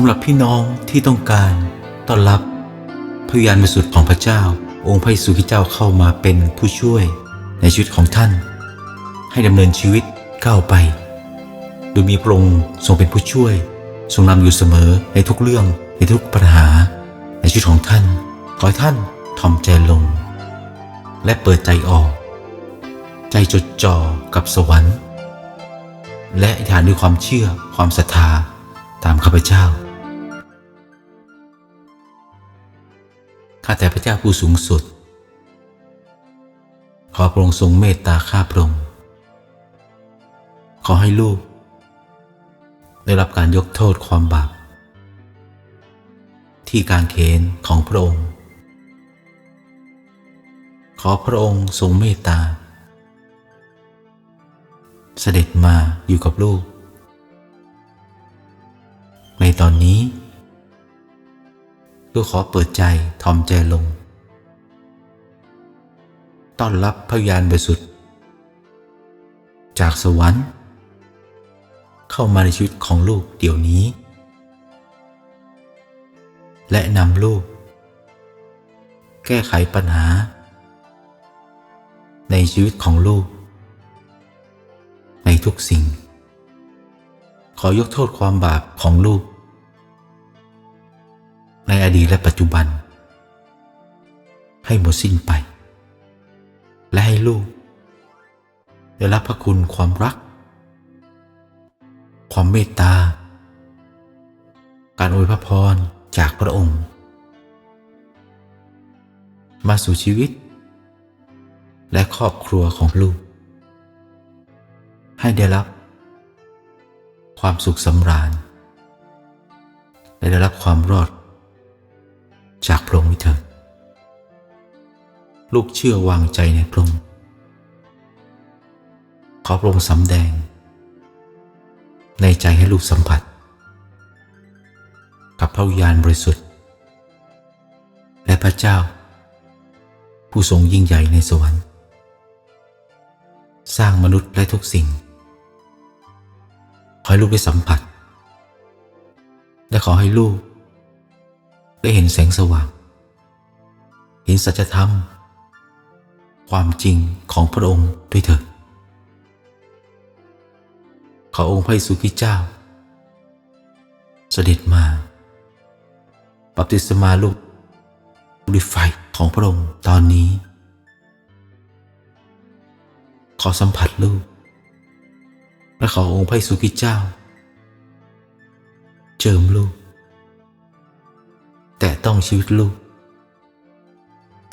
ำหรับพี่น้องที่ต้องการต้อนรับพระวิญญาณบริสุทธิ์ของพระเจ้า องค์พระเยซูคริสต์เจ้าเข้ามาเป็นผู้ช่วยในชีวิตของท่าน ให้ดำเนินชีวิตก้าวไป โดยมีพระองค์ทรงเป็นผู้ช่วย ทรงนำอยู่เสมอในทุกเรื่องในทุกปัญหา ในชีวิตของท่าน ขอให้ท่านทอมใจลง และเปิดใจออก ใจจดจ่อกับสวรรค์ และอธิษฐานด้วยความเชื่อความศรัทธาตามข้าพเจ้า ข้าแต่พระเจ้าผู้สูงสุด ขอพระองค์ทรงเมตตาข้าพระองค์ขอให้ลูก ได้รับการยกโทษความบาปที่การเขนของพระองค์ ขอพระองค์ทรงเมตตา เสด็จมาอยู่กับลูก ในตอนนี้ ลูกขอเปิดใจทอมใจลง ต้อนรับพระวิญญาณบริสุทธิ์ จากสวรรค์ เข้ามาในชีวิตของลูกเดี๋ยวนี้ และนำลูก แก้ไขปัญหา ในชีวิตของลูก ในทุกสิ่ง ขอยกโทษความบาปของลูก ในอดีตและปัจจุบัน ให้หมดสิ้นไป และให้ลูกได้รับพระคุณความรัก ความเมตตา การอวยพระพรจากพระองค์ มาสู่ชีวิต และครอบครัวของลูก ให้ได้รับ ความสุขสำราญและได้รับความรอด จากพระองค์เถิดลูกเชื่อวางใจในพระองค์ขอพระองค์สำแดง ในใจให้ลูกสัมผัส กับพระวิญญาณบริสุทธิ์ และพระเจ้า ผู้ทรงยิ่งใหญ่ในสวรรค์ สร้างมนุษย์และทุกสิ่ง ขอให้ลูกได้สัมผัส และขอให้ลูก ได้เห็นแสงสว่าง เห็นสัจธรรม ความจริงของพระองค์ด้วยเถิดขอองค์พระเยซูคริสต์เจ้า เสด็จมาบัพติศมาลูกด้วยไฟของพระองค์ตอนนี้ ขอสัมผัสลูกและขอองค์พระเยซูคริสต์เจ้า เจิมลูก แต่ต้องชีวิตลูก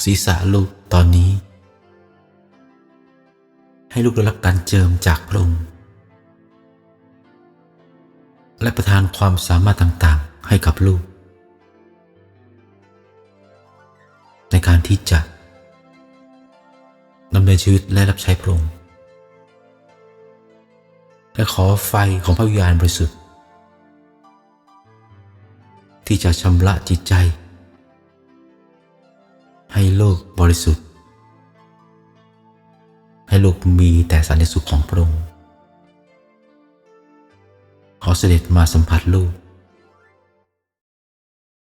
ศีรษะลูกตอนนี้ ให้ลูกได้รับการเจิมจากพระองค์และประทานความสามารถต่างๆ ให้กับลูก ในการที่จะดำเนินชีวิตและรับใช้พระองค์และขอไฟของพระวิญญาณบริสุทธิ์ ที่จะชำระจิตใจ ให้โลกบริสุทธิ์ ให้โลกมีแต่สันติสุขของพระองค์ขอเสด็จมาสัมผัสลูก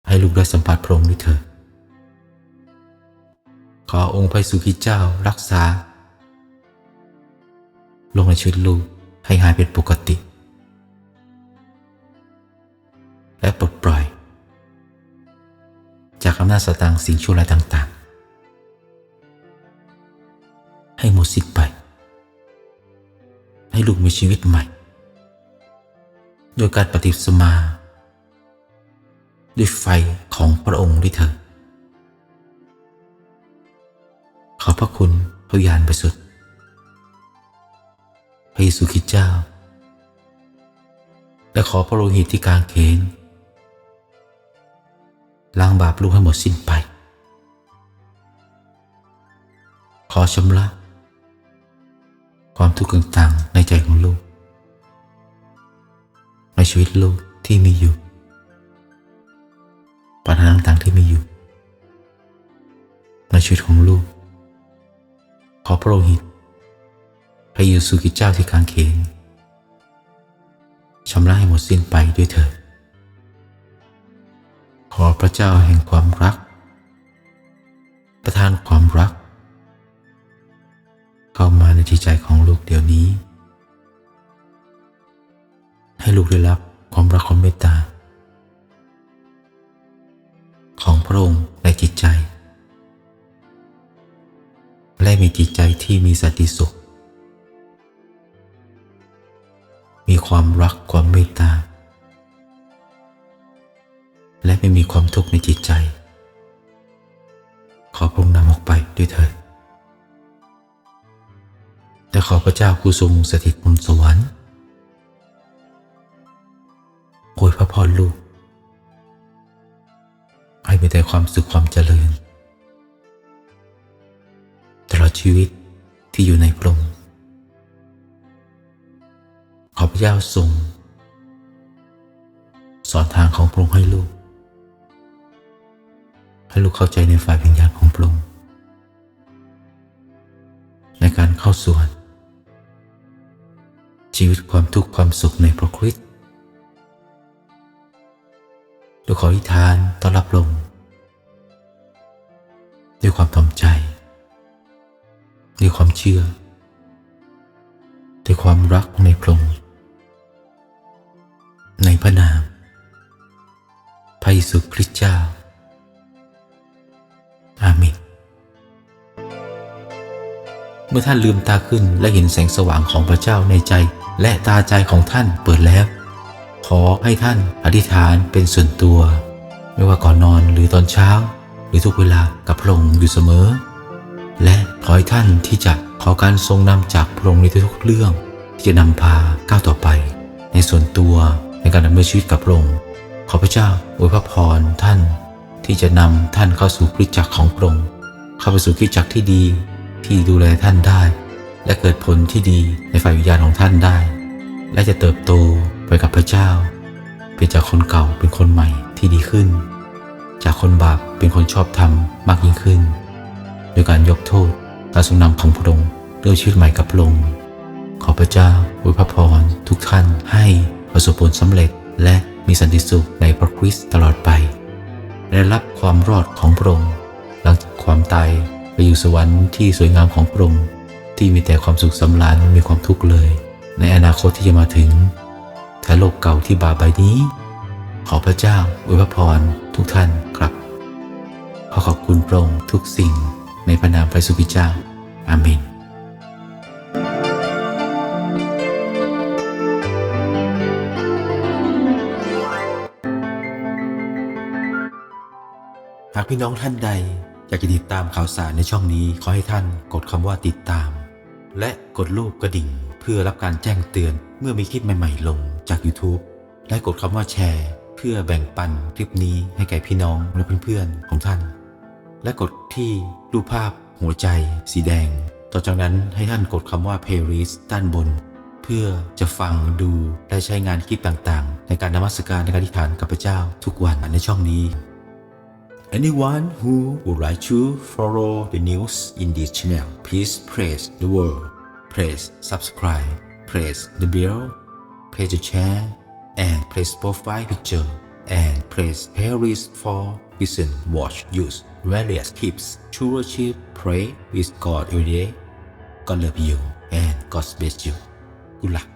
ให้ลูกได้สัมผัสพระองค์ด้วยเถิดขอองค์พระสุขิเจ้ารักษา ลงในชีวิตลูกให้หายเป็นปกติ และปลดปล่อย จากอำนาจสตางค์สิ่งชั่วร้ายต่างๆ ให้หมดสิ้นไป ให้ลูกมีชีวิตใหม่ โดยการปฏิสมา ด้วยไฟของพระองค์ด้วยเถิดขอพระคุณพระวิญญาณบริสุทธิ์พระเยซูคริสต์เจ้า และขอพระโลหิตที่กางเขน ล้างบาปลูกให้หมดสิ้นไป ขอชำระ ความทุกข์ต่างๆในใจของลูก ในชีวิตลูกที่มีอยู่ ปัญหาต่างๆที่มีอยู่ ในชีวิตของลูก ขอพระโลหิตพระเยซูคริสต์เจ้าที่กางเขนชำระให้หมดสิ้นไปด้วยเถิด ขอพระเจ้าแห่งความรัก ประทานความรัก เข้ามาในจิตใจของลูกเดี๋ยวนี้ ให้ลูกได้รับความรักความเมตตา ของพระองค์ในจิตใจ และมีจิตใจที่มีสันติสุข มีความรักความเมตตา ไม่มีความทุกข์ในจิตใจ ขอพระองค์นำออกไปด้วยเถิดแต่ขอพระเจ้าผู้ทรงสถิตบนสวรรค์อวยพระพรลูก ให้มีแต่ความสุขความเจริญ ตลอดชีวิตที่อยู่ในพระองค์ขอพระเจ้าทรงสอนทางของพระองค์ให้ลูก ให้ลูกเข้าใจในฝ่ายวิญญาณของพระองค์ในการเข้าส่วน ชีวิตความทุกข์ความสุขในพระคริสต์ลูกขออธิษฐานต้อนรับลง ด้วยความถ่อมใจ ด้วยความเชื่อ ด้วยความรักในพระองค์ในพระนามพระเยซูคริสต์เจ้า มื่อท่านลืมตาขึ้นและเห็นแสงสว่างของพระเจ้าในใจ และตาใจของท่านเปิดแล้ว ขอให้ท่านอธิษฐานเป็นส่วนตัว ไม่ว่าก่อนนอนหรือตอนเช้า หรือทุกเวลากับพระองค์อยู่เสมอ และขอให้ท่านที่จะขอการทรงนำจากพระองค์ในทุกๆเรื่อง ที่จะนำพาก้าวต่อไป ในส่วนตัวในการดำเนินชีวิตกับพระองค์ขอพระเจ้าอวยพระพรท่าน ที่จะนำท่านเข้าสู่คริสตจักรของพระองค์เข้าไปสู่คริสตจักรที่ดี ที่ดูแลท่านได้ และเกิดผลที่ดีในฝ่ายวิญญาณของท่านได้ และจะเติบโตไปกับพระเจ้า เป็นจากคนเก่าเป็นคนใหม่ที่ดีขึ้น จากคนบาปเป็นคนชอบธรรมมากยิ่งขึ้น โดยการยกโทษการทรงนำของพระองค์ด้วยชีวิตใหม่กับพระองค์ขอพระเจ้าอวยพระพรทุกท่านให้ประสบผลสำเร็จและมีสันติสุขในพระคริสต์ตลอดไปได้รับความรอดของพระองค์หลังจากความตาย ไปอยู่สวรรค์ที่สวยงามของพระองค์ที่มีแต่ความสุขสำราญไม่มีความทุกข์เลย ในอนาคตที่จะมาถึงแต่โลกเก่าที่บาปใบนี้ ขอพระเจ้าอวยพระพรทุกท่านครับ ขอขอบคุณพระองค์ทุกสิ่งในพระนามพระสุกิเจ้า อาเมนหากพี่น้องท่านใด อยากจะติดตามข่าวสารในช่องนี้ขอให้ท่านกดคำว่าติดตาม และกดรูปกระดิ่ง เพื่อรับการแจ้งเตือนเมื่อมีคลิปใหม่ๆ ลงจาก YouTube และกดคำว่าแชร์ เพื่อแบ่งปันคลิปนี้ให้แก่พี่น้องและเพื่อนๆของท่าน และกดที่รูปภาพหัวใจ สีแดง ต่อจากนั้นให้ท่านกดคำว่า playlist ด้านบน เพื่อจะฟังดูและใช้งานคลิปต่างๆ ในการนมัสการในการอธิษฐานกับพระเจ้าทุกวันในช่องนี้ Anyone who would like to follow the news in this channel, please press the word, press subscribe, press the bell, press the share, and press profile picture, and press playlist for listen, watch, use various clips to worship, pray with God every day. God love you and God bless you. Good luck.